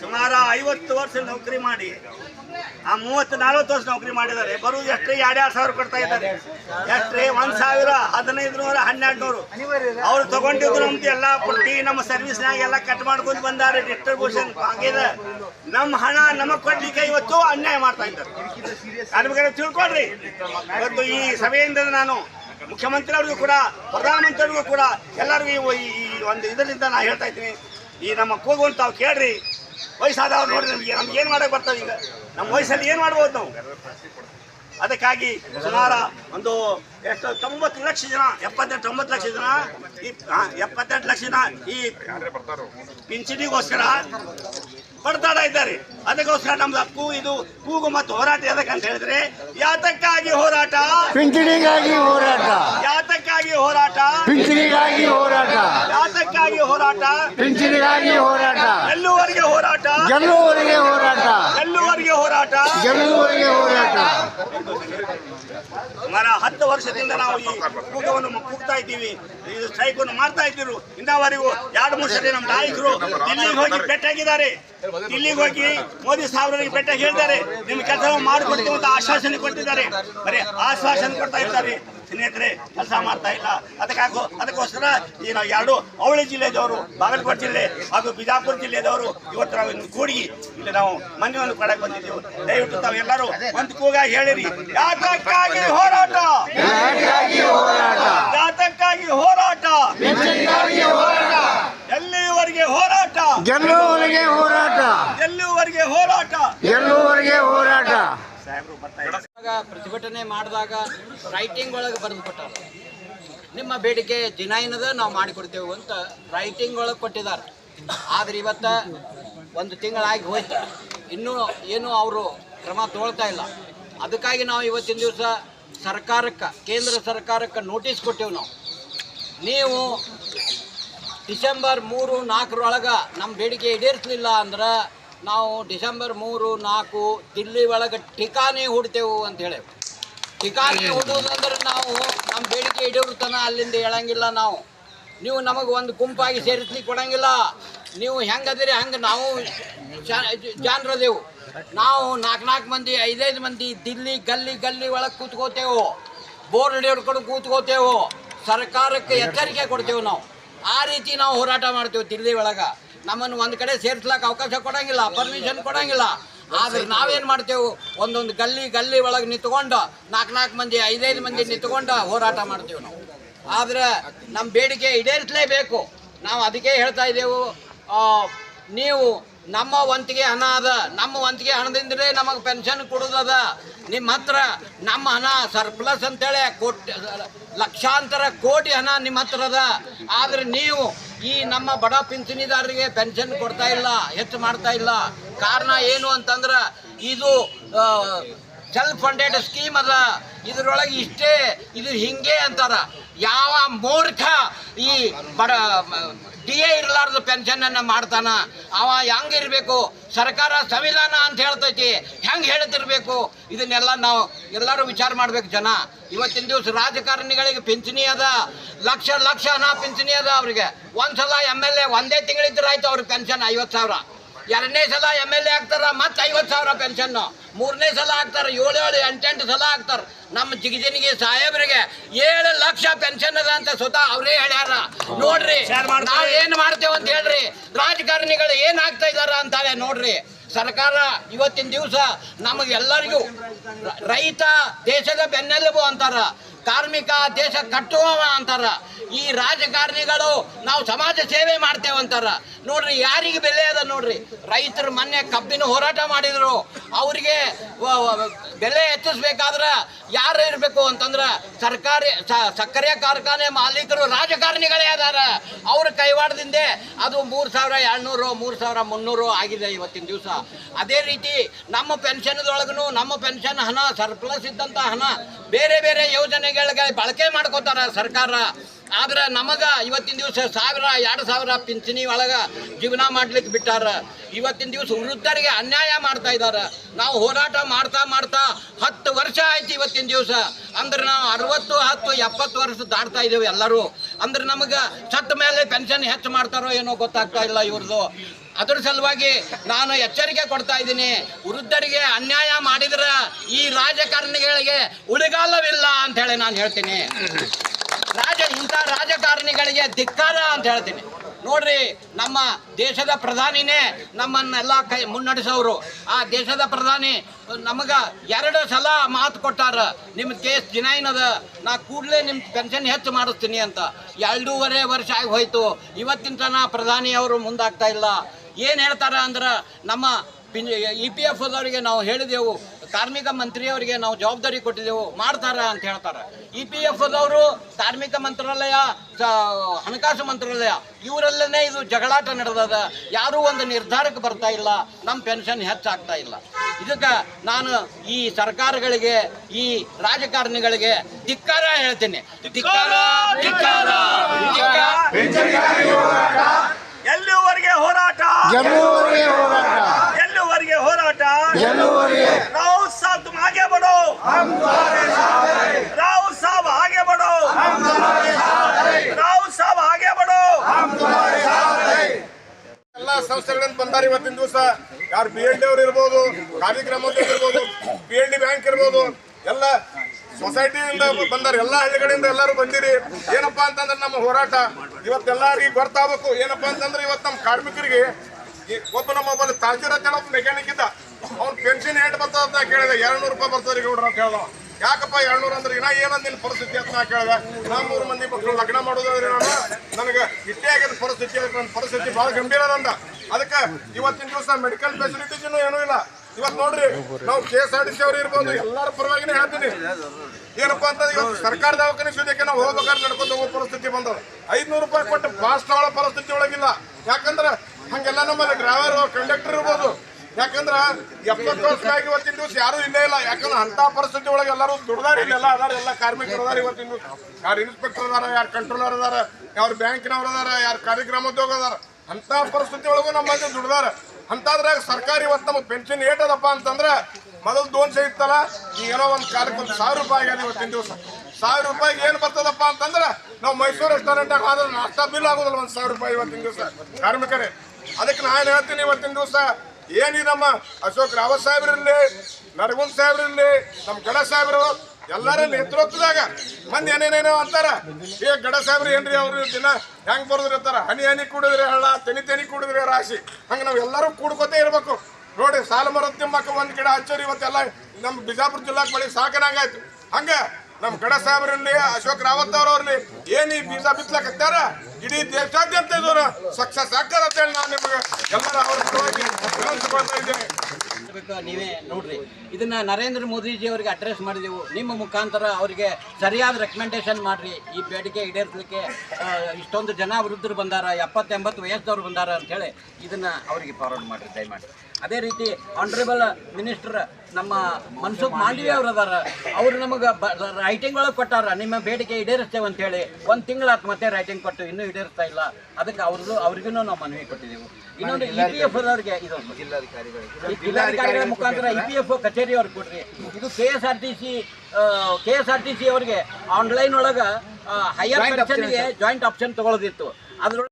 ಸುಮಾರು ಐವತ್ತು ವರ್ಷ ನೌಕರಿ ಮಾಡಿ. ಆ ಮೂವತ್ತು, ನಲವತ್ತು ವರ್ಷ ನೌಕರಿ ಮಾಡಿದ್ದಾರೆ. ಬರುವುದು ಎಷ್ಟೇ ಎರಡೆರಡು ಸಾವಿರ ಕೊಡ್ತಾ ಇದ್ದಾರೆ. ಎಷ್ಟ್ರಿ? ಒಂದ್ ಸಾವಿರ, ಹದಿನೈದು ನೂರ, ಹನ್ನೆರಡು ನೂರು. ಅವ್ರು ತಗೊಂಡಿದ್ರು ನಮ್ದು ಎಲ್ಲ ನಮ್ಮ ಸರ್ವಿಸ್ ಎಲ್ಲ ಕಟ್ ಮಾಡ್ಕೊಂಡು ಬಂದಾರೆ. ಡಿಸ್ಟ್ರಿಬ್ಯೂಷನ್ ಆಗಿದೆ ನಮ್ಮ ಹಣ ನಮಗ್ ಕೊಡ್ಲಿಕ್ಕೆ ಇವತ್ತು ಅನ್ಯಾಯ ಮಾಡ್ತಾ ಇದ್ದಾರೆ. ಕಾರ್ಮಿಕರು ತಿಳ್ಕೊಡ್ರಿ ಇವತ್ತು ಈ ಸಭೆಯಿಂದ ನಾನು ಮುಖ್ಯಮಂತ್ರಿ ಅವ್ರಿಗೂ ಕೂಡ ಪ್ರಧಾನಮಂತ್ರಿಗಳಿಗೂ ಕೂಡ ಎಲ್ಲರಿಗೂ ಈ ಒಂದು ಇದರಿಂದ ನಾ ಹೇಳ್ತಾ ಇದ್ದೀನಿ. ಈ ನಮ್ಮ ಕೂಗು ತಾವು ಕೇಳ್ರಿ. ವಯಸ್ಸಾದವ್ರು ನೋಡ್ರಿ ನಮಗೆ ನಮ್ಗೆ ಏನು ಮಾಡಕ್ಕೆ ಬರ್ತಾವೆ ಈಗ? ನಮ್ಮ ವಯಸ್ಸಲ್ಲಿ ಏನು ಮಾಡ್ಬೋದು ನಾವು? ಅದಕ್ಕಾಗಿ ಸುಮಾರು ಒಂದು ಎಷ್ಟು ತೊಂಬತ್ತು ಲಕ್ಷ ಜನ ಎಪ್ಪತ್ತೆಂಟು ತೊಂಬತ್ತು ಲಕ್ಷ ಜನ ಈ ಎಪ್ಪತ್ತೆಂಟು ಲಕ್ಷ ಜನ ಈ ಪಿಂಚಣಿಗೋಸ್ಕರ ಪಡ್ತಾಡ ಇದ್ದಾರೆ. ಅದಕ್ಕೋಸ್ಕರ ನಮ್ದು ಹಕ್ಕು ಇದು ಕೂಗು ಮತ್ತು ಹೋರಾಟ ಎದಕ್ಕೆ ಅಂತ ಹೇಳಿದ್ರೆ ಯಾತಕ್ಕಾಗಿ ಹೋರಾಟ? ಪಿಂಚಣಿಗಾಗಿ ಹೋರಾಟ. ಯಾತಕ್ಕಾಗಿ ಹೋರಾಟ? ಪಿಂಚಣಿಗಾಗಿ ಹೋರಾಟ. ಯಾತಕ್ಕಾಗಿ ಹೋರಾಟ. ಪಿಂಚಣಿಗಾಗಿ ಹೋರಾಟ. ಎಲ್ಲುವರೆಗೆ ಹೋರಾಟ. ಗೆಲ್ಲುವರೆಗೆ ಹೋರಾಟ. ಎಲ್ಲುವರೆಗೆ ಹೋರಾಟ. ಗೆಲ್ಲುವರೆಗೆ ಹೋರಾಟ. ಮರ ಹತ್ತು ವರ್ಷದಿಂದ ನಾವು ಈ ಕೂಗವನ್ನು ಕೂಗ್ತಾ ಇದ್ದೀವಿ. ಇದು ಸ್ಟ್ರೈಕ್ ಅನ್ನು ಮಾಡ್ತಾ ಇದ್ದೀರು. ಇನ್ನವರೆಗೂ ಎರಡು ಮೂರು ಸತಿ ನಮ್ಮ ನಾಯಕರು ಇಲ್ಲಿಗೆ ಹೋಗಿ ಭೇಟಿಯಾಗಿದ್ದಾರೆ. ಇಲ್ಲಿಗೆ ಹೋಗಿ ಮೋದಿ ಸಾಹೇಬರಿಗೆ ಭೇಟಿಯಾಗಿ ಹೇಳ್ತಾರೆ ನಿಮ್ಮ ಕೆಲಸ ಮಾಡಿಕೊಡ್ತೀವಿ ಅಂತ ಆಶ್ವಾಸನೆ ಕೊಟ್ಟಿದ್ದಾರೆ. ಬರೀ ಆಶ್ವಾಸನೆ ಕೊಡ್ತಾ ಇದ್ದಾರೆ. ಸ್ನೇಹಿತರೆ ಕೆಲಸ ಮಾಡ್ತಾ ಇಲ್ಲ. ಅದಕ್ಕಾಗೋ ಅದಕ್ಕೋಸ್ಕರ ಈ ನಾವು ಎರಡು ಅವಳಿ ಜಿಲ್ಲೆದವರು ಬಾಗಲಕೋಟೆ ಜಿಲ್ಲೆ ಹಾಗೂ ಬಿಜಾಪುರ ಜಿಲ್ಲೆದವರು ಇವತ್ತು ನಾವು ಇನ್ನು ಕೂಡಿ ಇಲ್ಲಿ ನಾವು ಮನೆಯನ್ನು ಕೊಡಕ್ಕೆ ಬಂದಿದ್ದೆವು. ದಯವಿಟ್ಟು ತಾವೆಲ್ಲರೂ ಒಂದು ಕೂಗ ಹೇಳಿರಿ. ಯಾತಕ್ಕಾಗಿ ಹೋರಾಟ! ಯಾತಕ್ಕಾಗಿ ಹೋರಾಟ! ಎಲ್ಲಿವರೆಗೆ ಹೋರಾಟ? ಗೆಲ್ಲುವವರೆಗೆ ಹೋರಾಟ? ಎಲ್ಲಿವರೆಗೆ ಹೋರಾಟ? ಗೆಲ್ಲುವವರೆಗೆ ಹೋರಾಟ? ಸಾಹೇಬರು ಬರ್ತಾ ಪ್ರತಿಭಟನೆ ಮಾಡಿದಾಗ ರೈಟಿಂಗ್ ಒಳಗೆ ಬರೆದು ಕೊಟ್ಟಾರ ನಿಮ್ಮ ಬೇಡಿಕೆ ದಿನಾಯಿನದ ನಾವು ಮಾಡಿಕೊಡ್ತೇವೆ ಅಂತ ರೈಟಿಂಗ್ ಒಳಗೆ ಕೊಟ್ಟಿದ್ದಾರೆ. ಆದ್ರೆ ಇವತ್ತ ಒಂದು ತಿಂಗಳಾಗಿ ಹೋಯ್ತು. ಇನ್ನೂ ಏನು ಅವರು ಕ್ರಮ ತಗೊಳ್ತಾ ಇಲ್ಲ. ಅದಕ್ಕಾಗಿ ನಾವು ಇವತ್ತಿನ ದಿವಸ ಸರ್ಕಾರಕ್ಕೆ, ಕೇಂದ್ರ ಸರ್ಕಾರಕ್ಕೆ ನೋಟಿಸ್ ಕೊಟ್ಟೇವೆ ನಾವು. ನೀವು ಡಿಸೆಂಬರ್ ಮೂರು ನಾಲ್ಕರೊಳಗೆ ನಮ್ಮ ಬೇಡಿಕೆ ಈಡೇರಿಸಲಿಲ್ಲ ಅಂದ್ರೆ ನಾವು ಡಿಸೆಂಬರ್ ಮೂರು ನಾಲ್ಕು ದಿಲ್ಲಿ ಒಳಗೆ ಠಿಕಾನೆ ಹುಡ್ತೇವು ಅಂತ ಹೇಳೇವು. ಠಿಕಾನೆ ಹುಡುವುದಂದ್ರೆ ನಾವು ನಮ್ಮ ಬೇಡಿಕೆ ಇಡೋರ್ತನ ಅಲ್ಲಿಂದ ಹೇಳಂಗಿಲ್ಲ ನಾವು. ನೀವು ನಮಗೆ ಒಂದು ಗುಂಪಾಗಿ ಸೇರಿಸ್ಲಿಕ್ಕೆ ಕೊಡಂಗಿಲ್ಲ. ನೀವು ಹೆಂಗದಿರಿ ಹಂಗೆ ನಾವು ಜಾನ್ರದೇವು. ನಾವು ನಾಲ್ಕು ನಾಲ್ಕು ಮಂದಿ ಐದೈದು ಮಂದಿ ದಿಲ್ಲಿ ಗಲ್ಲಿ ಗಲ್ಲಿ ಒಳಗೆ ಕೂತ್ಕೋತೇವು. ಬೋರ್ಡ್ ಹಿಡ್ಕೊಂಡು ಕೂತ್ಕೋತೇವು. ಸರ್ಕಾರಕ್ಕೆ ಎಚ್ಚರಿಕೆ ಕೊಡ್ತೇವೆ ನಾವು. ಆ ರೀತಿ ನಾವು ಹೋರಾಟ ಮಾಡ್ತೇವೆ ದಿಲ್ಲಿ ಒಳಗೆ. ನಮ್ಮನ್ನು ಒಂದು ಕಡೆ ಸೇರಿಸ್ಲಾಕ ಅವಕಾಶ ಕೊಡಂಗಿಲ್ಲ ಪರ್ಮಿಷನ್ ಕೊಡಂಗಿಲ್ಲ. ಆದ್ರೆ ನಾವೇನು ಮಾಡ್ತೇವೆ? ಒಂದೊಂದು ಗಲ್ಲಿ ಗಲ್ಲಿ ಒಳಗೆ ನಿಂತ್ಕೊಂಡು ನಾಲ್ಕು ನಾಲ್ಕು ಮಂದಿ, ಐದೈದು ಮಂದಿ ನಿಂತ್ಕೊಂಡು ಹೋರಾಟ ಮಾಡ್ತೇವೆ ನಾವು. ಆದ್ರೆ ನಮ್ಮ ಬೇಡಿಕೆ ಈಡೇರಿಸಲೇಬೇಕು. ನಾವು ಅದಕ್ಕೆ ಹೇಳ್ತಾ ಇದ್ದೇವು ನೀವು ನಮ್ಮ ವಂತಿಗೆ ಹಣ ಅದ. ನಮ್ಮ ವಂತಿಗೆ ಹಣದಿಂದಲೇ ನಮಗೆ ಪೆನ್ಷನ್ ಕೊಡೋದದ. ನಿಮ್ಮ ಹತ್ರ ನಮ್ಮ ಹಣ ಸರ್ಪ್ಲಸ್ ಅಂತೇಳಿ ಕೋಟಿ, ಲಕ್ಷಾಂತರ ಕೋಟಿ ಹಣ ನಿಮ್ಮ ಹತ್ರ ಅದ. ಆದ್ರೆ ನೀವು ಈ ನಮ್ಮ ಬಡ ಪಿಂಚಣಿದಾರರಿಗೆ ಪೆನ್ಷನ್ ಕೊಡ್ತಾ ಇಲ್ಲ, ಹೆಚ್ಚು ಮಾಡ್ತಾ ಇಲ್ಲ. ಕಾರಣ ಏನು ಅಂತಂದ್ರೆ ಇದು ಸೆಲ್ಫ್ ಫಂಡೆಡ್ ಸ್ಕೀಮ್ ಅದ. ಇದ್ರೊಳಗೆ ಇಷ್ಟೇ, ಇದು ಹಿಂಗೆ ಅಂತಾರ. ಯಾವ ಮೂರ್ಖ ಈ ಬಡ ಡಿ ಎ ಇರಲಾರ್ದ ಪೆನ್ಷನ್ ಅನ್ನ ಮಾಡ್ತಾನ. ಅವ ಹೆಂಗಿರ್ಬೇಕು ಸರ್ಕಾರ ಸಂವಿಧಾನ ಅಂತ ಹೇಳ್ತೈತಿ. ಹೆಂಗ್ ಹೇಳ್ತಿರ್ಬೇಕು? ಇದನ್ನೆಲ್ಲ ನಾವು ಎಲ್ಲರೂ ವಿಚಾರ ಮಾಡ್ಬೇಕು ಜನ. ಇವತ್ತಿನ ದಿವಸ ರಾಜಕಾರಣಿಗಳಿಗೆ ಪಿಂಚಣಿ ಅದ. ಲಕ್ಷ ಲಕ್ಷ ಹಣ ಪಿಂಚಣಿ ಅದ ಅವ್ರಿಗೆ. ಒಂದ್ಸಲ ಎಂ ಎಲ್ ಎ ಒಂದೇ ತಿಂಗಳಿದ್ರೆ ಆಯ್ತು ಅವ್ರಿಗೆ ಪೆನ್ಷನ್ ಐವತ್ತು ಸಾವಿರ. ಎರಡನೇ ಸಲ ಎಂ ಎಲ್ ಎ ಆಗ್ತಾರ ಮತ್ತೆ ಐವತ್ತು ಸಾವಿರ ಪೆನ್ಷನ್ ಮೂರನೇ ಸಲ ಆಗ್ತಾರ ಏಳು ಏಳು ಎಂಟೆಂಟು ಸಲ ಆಗ್ತಾರ. ನಮ್ಮ ಜಿಗಜನಿಗೆ ಸಾಹೇಬರಿಗೆ ಏಳು ಲಕ್ಷ ಪೆನ್ಷನ್ ಅದ ಅಂತ ಸ್ವತಃ ಅವರೇ ಹೇಳ್ಯಾರ. ನೋಡ್ರಿ ನಾವು ಏನು ಮಾಡ್ತೇವೆ ಅಂತ ಹೇಳ್ರಿ. ರಾಜಕಾರಣಿಗಳು ಏನಾಗ್ತಾ ಆಗ್ತಾ ಇದಾರ ಅಂತಾರೆ ನೋಡ್ರಿ. ಸರ್ಕಾರ ಇವತ್ತಿನ ದಿವಸ ನಮಗೆಲ್ಲರಿಗೂ ರೈತ ದೇಶದ ಬೆನ್ನೆಲುಬು ಅಂತಾರ. ಕಾರ್ಮಿಕ ದೇಶ ಕಟ್ಟುವವ ಅಂತಾರ. ಈ ರಾಜಕಾರಣಿಗಳು ನಾವು ಸಮಾಜ ಸೇವೆ ಮಾಡ್ತೇವೆ ಅಂತಾರ. ನೋಡ್ರಿ, ಯಾರಿಗೆ ಬೆಲೆ ಅದ ನೋಡ್ರಿ. ರೈತರು ಮೊನ್ನೆ ಕಬ್ಬಿನ ಹೋರಾಟ ಮಾಡಿದ್ರು. ಅವರಿಗೆ ಬೆಲೆ ಹೆಚ್ಚಿಸ್ಬೇಕಾದ್ರ ಯಾರು ಇರಬೇಕು ಅಂತಂದ್ರ ಸರ್ಕಾರಿ ಸಕ್ಕರೆ ಕಾರ್ಖಾನೆ ಮಾಲೀಕರು ರಾಜಕಾರಣಿಗಳೇ ಅದಾರ. ಅವ್ರ ಕೈವಾಡದಿಂದೆ ಅದು ಮೂರು ಸಾವಿರ ಎರಡ್ನೂರು, ಮೂರು ಸಾವಿರ ಮುನ್ನೂರು ಆಗಿದೆ ಇವತ್ತಿನ ದಿವಸ. ಅದೇ ರೀತಿ ನಮ್ಮ ಪೆನ್ಷನ್ದೊಳಗೂ ನಮ್ಮ ಪೆನ್ಷನ್ ಹಣ, ಸರ್ಪ್ಲಸ್ ಇದ್ದಂಥ ಹಣ, ಬೇರೆ ಬೇರೆ ಯೋಜನೆಗಳಿಗೆ ಬಳಕೆ ಮಾಡ್ಕೋತಾರ ಸರ್ಕಾರ. ಆದ್ರೆ ನಮಗ ಇವತ್ತಿನ ದಿವಸ ಸಾವಿರ, ಎರಡು ಸಾವಿರ ಪಿಂಚಣಿ ಒಳಗ ಜೀವನ ಮಾಡ್ಲಿಕ್ಕೆ ಬಿಟ್ಟಾರ. ಇವತ್ತಿನ ದಿವಸ ವೃದ್ಧರಿಗೆ ಅನ್ಯಾಯ ಮಾಡ್ತಾ ಇದಾರ. ನಾವು ಹೋರಾಟ ಮಾಡ್ತಾ ಮಾಡ್ತಾ ಹತ್ತು ವರ್ಷ ಆಯ್ತು ಇವತ್ತಿನ ದಿವಸ. ಅಂದ್ರೆ ನಾವು ಅರವತ್ತು, ಹತ್ತು, ಎಪ್ಪತ್ತು ವರ್ಷ ದಾಡ್ತಾ ಇದ್ದೇವೆ ಎಲ್ಲರೂ. ಅಂದ್ರೆ ನಮಗ ಸತ್ತ ಮೇಲೆ ಪೆನ್ಷನ್ ಹೆಚ್ಚು ಮಾಡ್ತಾರೋ ಏನೋ ಗೊತ್ತಾಗ್ತಾ ಇಲ್ಲ ಇವ್ರದ್ದು ಅದ್ರ ಸಲುವಾಗಿ ನಾನು ಎಚ್ಚರಿಕೆ ಕೊಡ್ತಾ ಇದ್ದೀನಿ. ವೃದ್ಧರಿಗೆ ಅನ್ಯಾಯ ಮಾಡಿದ್ರ ಈ ರಾಜಕಾರಣಿಗಳಿಗೆ ಉಳಿಗಾಲವಿಲ್ಲ ಅಂತ ಹೇಳಿ ನಾನು ಹೇಳ್ತೀನಿ. ರಾಜ ಇಂಥ ರಾಜಕಾರಣಿಗಳಿಗೆ ಧಿಕ್ಕಾರ ಅಂತ ಹೇಳ್ತೀನಿ. ನೋಡ್ರಿ, ನಮ್ಮ ದೇಶದ ಪ್ರಧಾನಿನೇ ನಮ್ಮನ್ನೆಲ್ಲ ಕೈ ಮುನ್ನಡೆಸೋರು. ಆ ದೇಶದ ಪ್ರಧಾನಿ ನಮಗ ಎರಡು ಸಲ ಮಾತು ಕೊಟ್ಟಾರ ನಿಮ್ಮ ಕೇಸ್ ದಿನ ಏನದ ನಾ ಕೂಡಲೇ ನಿಮ್ಮ ಪೆನ್ಷನ್ ಹೆಚ್ಚು ಮಾಡಿಸ್ತೀನಿ ಅಂತ. ಎರಡೂವರೆ ವರ್ಷ ಆಗಿ ಹೋಯ್ತು. ಇವತ್ತಿನ ತನ ಪ್ರಧಾನಿ ಅವರು ಮುಂದಾಗ್ತಾ ಇಲ್ಲ. ಏನು ಹೇಳ್ತಾರ ಅಂದ್ರೆ ನಮ್ಮ ಇ ಪಿ ಎಫ್ ಅವರಿಗೆ ನಾವು ಹೇಳಿದೆವು, ಕಾರ್ಮಿಕ ಮಂತ್ರಿಯವರಿಗೆ ನಾವು ಜವಾಬ್ದಾರಿ ಕೊಟ್ಟಿದ್ದೆವು ಮಾಡ್ತಾರ ಅಂತ ಹೇಳ್ತಾರೆ. ಇ ಪಿ ಎಫ್ ಅವರು ಕಾರ್ಮಿಕ ಮಂತ್ರಾಲಯ ಹಣಕಾಸು ಮಂತ್ರಾಲಯ ಇವರಲ್ಲೇ ಇದು ಜಗಳಾಟ ನಡೆದದ. ಯಾರೂ ಒಂದು ನಿರ್ಧಾರಕ್ಕೆ ಬರ್ತಾ ಇಲ್ಲ ನಮ್ಮ ಪೆನ್ಷನ್ ಹೆಚ್ಚಾಗ್ತಾ ಇಲ್ಲ. ಇದಕ್ಕೆ ನಾನು ಈ ಸರ್ಕಾರಗಳಿಗೆ, ಈ ರಾಜಕಾರಣಿಗಳಿಗೆ ಧಿಕ್ಕಾರ ಹೇಳ್ತೀನಿ. ಧಿಕ್ಕಾರ. ಎಲ್ಲಿವರೆಗೆ ಹೋರಾಟ. ಗೆಲ್ಲುವವರೆಗೆ ಹೋರಾಟ. ಎಲ್ಲಿವರೆಗೆ ಹೋರಾಟ. ಗೆಲ್ಲುವವರೆಗೆ ರಾವ್ ಸಾಬ್ ತುಮ್ ಹಾಗೆ ಬಡೋ ರಾವ್ ಸಾಬ್ ಹಾಗೆ ಬಡೋ ರಾವ್ ಸಾಬ್ ಹಾಗೆ ಬಡೋ ಎಲ್ಲ ಸಂಸ್ಥೆಗಳಿಂದ ಬಂದಾರ ಇವತ್ತಿನ ದಿವಸ. ಯಾರು ಬಿ ಎಲ್ ಡಿ ಅವ್ರು ಇರ್ಬೋದು ಕಾರ್ಯಕ್ರಮ ಇರ್ಬೋದು ಬಿ ಎಲ್ ಡಿ ಬ್ಯಾಂಕ್ ಇರ್ಬೋದು ಎಲ್ಲ ಸೊಸೈಟಿಯಿಂದ ಬಂದಾರ ಎಲ್ಲ ಹಳ್ಳಿಗಳಿಂದ ಎಲ್ಲರೂ ಬಂದಿರಿ. ಏನಪ್ಪಾ ಅಂತಂದ್ರೆ ನಮ್ಮ ಹೋರಾಟ ಇವತ್ತೆಲ್ಲರಿಗೆ ಗೊತ್ತಾಗಬೇಕು ಏನಪ್ಪಾ ಅಂತಂದ್ರೆ ಇವತ್ತು ನಮ್ಮ ಕಾರ್ಮಿಕರಿಗೆ ಒಬ್ಬ ನಮ್ಮ ಒಬ್ಬ ತಾಜಿರ ಒಬ್ಬ ಮೆಕ್ಯಾನಿಕ್ ಇದ್ದ. ಅವ್ನ ಪೆನ್ಷನ್ ಏಟ್ ಬರ್ತದ ಅಂತ ಕೇಳಿದೆ. ಎರಡು ನೂರು ರೂಪಾಯಿ ಬರ್ತದ್ರಿ ಗೌಡ್ರ ಅಂತ ಯಾಕಪ್ಪ ಎರಡ್ನೂರು ಅಂದ್ರೆ ಇನ್ನ ಏನಂದಿನ ಪರಿಸ್ಥಿತಿ ಅಂತ ನಾ ಕೇಳಿದೆ. ನಾ ಮೂರು ಮಂದಿ ಮಕ್ಕಳು ಲಗ್ನ ಮಾಡೋದಾದ್ರೆ ನಾನು ನನಗೆ ಇಷ್ಟೇ ಆಗಿದ ಪರಿಸ್ಥಿತಿ. ನನ್ನ ಪರಿಸ್ಥಿತಿ ಭಾಳ ಗಂಭೀರ ಅದಕ್ಕೆ ಇವತ್ತಿನ ದಿವಸ ಮೆಡಿಕಲ್ ಫೆಸಿಲಿಟೀಸ್ ಏನೂ ಇಲ್ಲ. ಇವತ್ತು ನೋಡ್ರಿ, ನಾವು K S R T C ಅವ್ರು ಇರ್ಬೋದು, ಎಲ್ಲರ ಪರವಾಗಿನೇ ಹೇಳ್ತೀನಿ. ಏನಪ್ಪಾ ಅಂತ ಇವತ್ತು ಸರ್ಕಾರ ದವಾಖಾನೆ ಸುದ್ದಿಗೆ ನಾವು ಹೋಗ್ಬೇಕಾದ್ರೆ ನಡ್ಕೊಂಡು ಹೋಗೋ ಪರಿಸ್ಥಿತಿ ಬಂದದ. ಐದ್ನೂರು ರೂಪಾಯಿ ಕೊಟ್ಟು ಪಾಸ್ ತಗೊಳ್ಳೋ ಪರಿಸ್ಥಿತಿ ಒಳಗಿಲ್ಲ. ಯಾಕಂದ್ರೆ ಹಂಗೆಲ್ಲ ನಮ್ಮಲ್ಲಿ ಡ್ರೈವರ್ ಕಂಡಕ್ಟರ್ ಇರ್ಬೋದು. ಯಾಕಂದ್ರ ಎಪ್ಪತ್ತು ಆಗಿ ಇವತ್ತಿನ ದಿವಸ ಯಾರು ಇಲ್ಲೇ ಇಲ್ಲ. ಯಾಕಂದ್ರೆ ಅಂತ ಪರಿಸ್ಥಿತಿ ಒಳಗೆ ಎಲ್ಲರೂ ದುಡ್ದಾರ, ಇಲ್ಲೆಲ್ಲ ಅದಾರ, ಎಲ್ಲ ಕಾರ್ಮಿಕರು ಅದಾರ ಇವತ್ತಿನ ಯಾರು ಇನ್ಸ್ಪೆಕ್ಟರ್ ಅದಾರ, ಯಾರು ಕಂಟ್ರೋಲರ್ ಅದಾರ, ಯಾರು ಬ್ಯಾಂಕ್ನವ್ರು ಅದಾರ, ಯಾರು ಕಾರ್ಯಕ್ರಮೋದ್ಯೋಗ ಅದಾರ. ಅಂತ ಪರಿಸ್ಥಿತಿ ಒಳಗೂ ನಮ್ಮ ಮಂದಿ ದುಡ್ದಾರ. ಅಂತಾದ್ರಾಗ ಸರ್ಕಾರ ಇವತ್ತು ನಮಗೆ ಪೆನ್ಷನ್ ಏಟದಪ್ಪ ಅಂತಂದ್ರೆ ಮೊದಲು ದೋನ್ಸೆ ಇತ್ತಲ್ಲ ಏನೋ ಒಂದು ಕಾಲಕ್ಕೆ ಒಂದು ಸಾವಿರ ರೂಪಾಯಿ ಆಗ್ಯದ ಇವತ್ತಿನ ದಿವಸ. ಸಾವಿರ ರೂಪಾಯಿಗೆ ಏನು ಬರ್ತದಪ್ಪ ಅಂತಂದ್ರೆ ನಾವು ಮೈಸೂರು ರೆಸ್ಟೋರೆಂಟಾಗ ಆದ್ರೆ ನಾಷ್ಟ ಬಿಲ್ ಆಗೋದಿಲ್ಲ ಒಂದು ಸಾವಿರ ರೂಪಾಯಿ ಇವತ್ತಿನ ದಿವಸ. ಕಾರ್ಮಿಕರೇ, ಅದಕ್ಕೆ ನಾನು ಹೇಳ್ತೀನಿ ಇವತ್ತಿನ ದಿವಸ ಏನಿ ನಮ್ಮ ಅಶೋಕ್ ರಾವತ್ ಸಾಹೇಬ್ರಿರ್ಲಿ ನರಗುಂದ್ ಇರಲಿ ನಮ್ಮ ಗಡ ಸಾಹೇಬ್ರು, ಎಲ್ಲರ ನೇತೃತ್ವದಾಗ ಮಂದಿ ಏನೇನೇನೋ ಅಂತಾರ. ಏ, ಗಡ ಸಾಹೇಬ್ರು ಏನ್ರಿ ಅವ್ರು ದಿನ ಹೆಂಗ್ ಅಂತಾರ ಹನಿ ಹನಿ ಕುಡಿದ್ರೆ ಹಳ್ಳ, ತೆನಿ ತೆನಿ ಕುಡಿದ್ರೆ ರಾಶಿ. ಹಂಗ ನಾವ್ ಎಲ್ಲರೂ ಕೂಡ್ಕೋತೇ ಇರ್ಬೇಕು. ನೋಡಿ ಸಾಲ ಮರದ ತಿಮ್ಮಕ್ಕ ಒಂದ್ ಗಿಡ ಹಚ್ಚೋರಿ ಇವತ್ತೆಲ್ಲ ನಮ್ಮ ಬಿಜಾಪುರ ಜಿಲ್ಲಾ ಬಳಿ ಸಾಕನಾಗಾಯ್ತು. ಹಂಗ ನಮ್ ಗಡ ಸಾಹೇಬ್ರಲ್ಲಿ, ಅಶೋಕ್ ರಾವತ್ ಅವ್ರವ್ರಲ್ಲಿ ಏನು ಈ ಬೀಜ ಬಿತ್ಲಕತ್ತಾರ? ಇಡೀ ದೇಶಾದ್ಯಂತ ಇದರ ಸಕ್ಸಸ್ ಆಗ್ತದೆ ಅಂತ ಹೇಳಿ ನಾನು ನಿಮಗೆ ಎಲ್ಲರ ಅವರ ಪರವಾಗಿ ಇದ್ದೇನೆ. ನೀವೇ ನೋಡ್ರಿ. ಇದನ್ನ ನರೇಂದ್ರ ಮೋದಿಜಿ ಅವರಿಗೆ ಅಡ್ರೆಸ್ ಮಾಡಿದೆವು. ನಿಮ್ಮ ಮುಖಾಂತರ ಅವರಿಗೆ ಸರಿಯಾದ ರೆಕಮೆಂಡೇಶನ್ ಮಾಡ್ರಿ. ಈ ಬೇಡಿಕೆ ಈಡೇರಿಸಲಿಕ್ಕೆ ಇಷ್ಟೊಂದು ಜನ ವೃದ್ಧರು ಬಂದಾರ, ಎಪ್ಪತ್ತೆಂಬತ್ತು ವಯಸ್ಸದವ್ರು ಬಂದಾರ ಅಂತೇಳಿ ಇದನ್ನ ಅವರಿಗೆ ಫಾರ್ವರ್ಡ್ ಮಾಡ್ರಿ, ದಯಮಾಡಿ. ಅದೇ ರೀತಿ ಆನರೇಬಲ್ ಮಿನಿಸ್ಟರ್ ನಮ್ಮ ಮನ್ಸುಖ್ ಮಾಂಡವಿ ಅವರು ಅದಾರ. ಅವ್ರು ನಮಗೆ ರೈಟಿಂಗ್ ಒಳಗೆ ಕೊಟ್ಟಾರ. ನಿಮ್ಮ ಬೇಡಿಕೆ ಈಡೇರಿಸ್ತೇವೆ ಅಂತ ಹೇಳಿ. ಒಂದು ತಿಂಗಳಾತ್ ಮತ್ತೆ ರೈಟಿಂಗ್ ಕೊಟ್ಟು, ಇನ್ನೂ ಈಡೇರಿಸ್ತಾ ಇಲ್ಲ. ಅದಕ್ಕೆ ಅವ್ರದ್ದು ಅವ್ರಿಗೂ ನಾವು ಮನವಿ ಕೊಟ್ಟಿದ್ದೆವು. ಇನ್ನೊಂದು ಇ ಪಿ ಎಫ್ ಅವರಿಗೆ ಇದು ಈ ಜಿಲ್ಲಾಧಿಕಾರಿಗಳ ಮುಖಾಂತರ ಇ ಪಿ ಎಫ್ ಕಚೇರಿ ಅವ್ರಿಗೆ ಕೊಡ್ರಿ. ಇದು K S R T C K S R T C ಅವರಿಗೆ ಆನ್ಲೈನ್ ಒಳಗೆ ಹೈಯರ್ ಪೆನ್ಷನ್ಗೆ ಜಾಯಿಂಟ್ ಆಪ್ಷನ್ ತಗೊಳ್ಳೋದಿತ್ತು ಅದ್ರೊಳಗೆ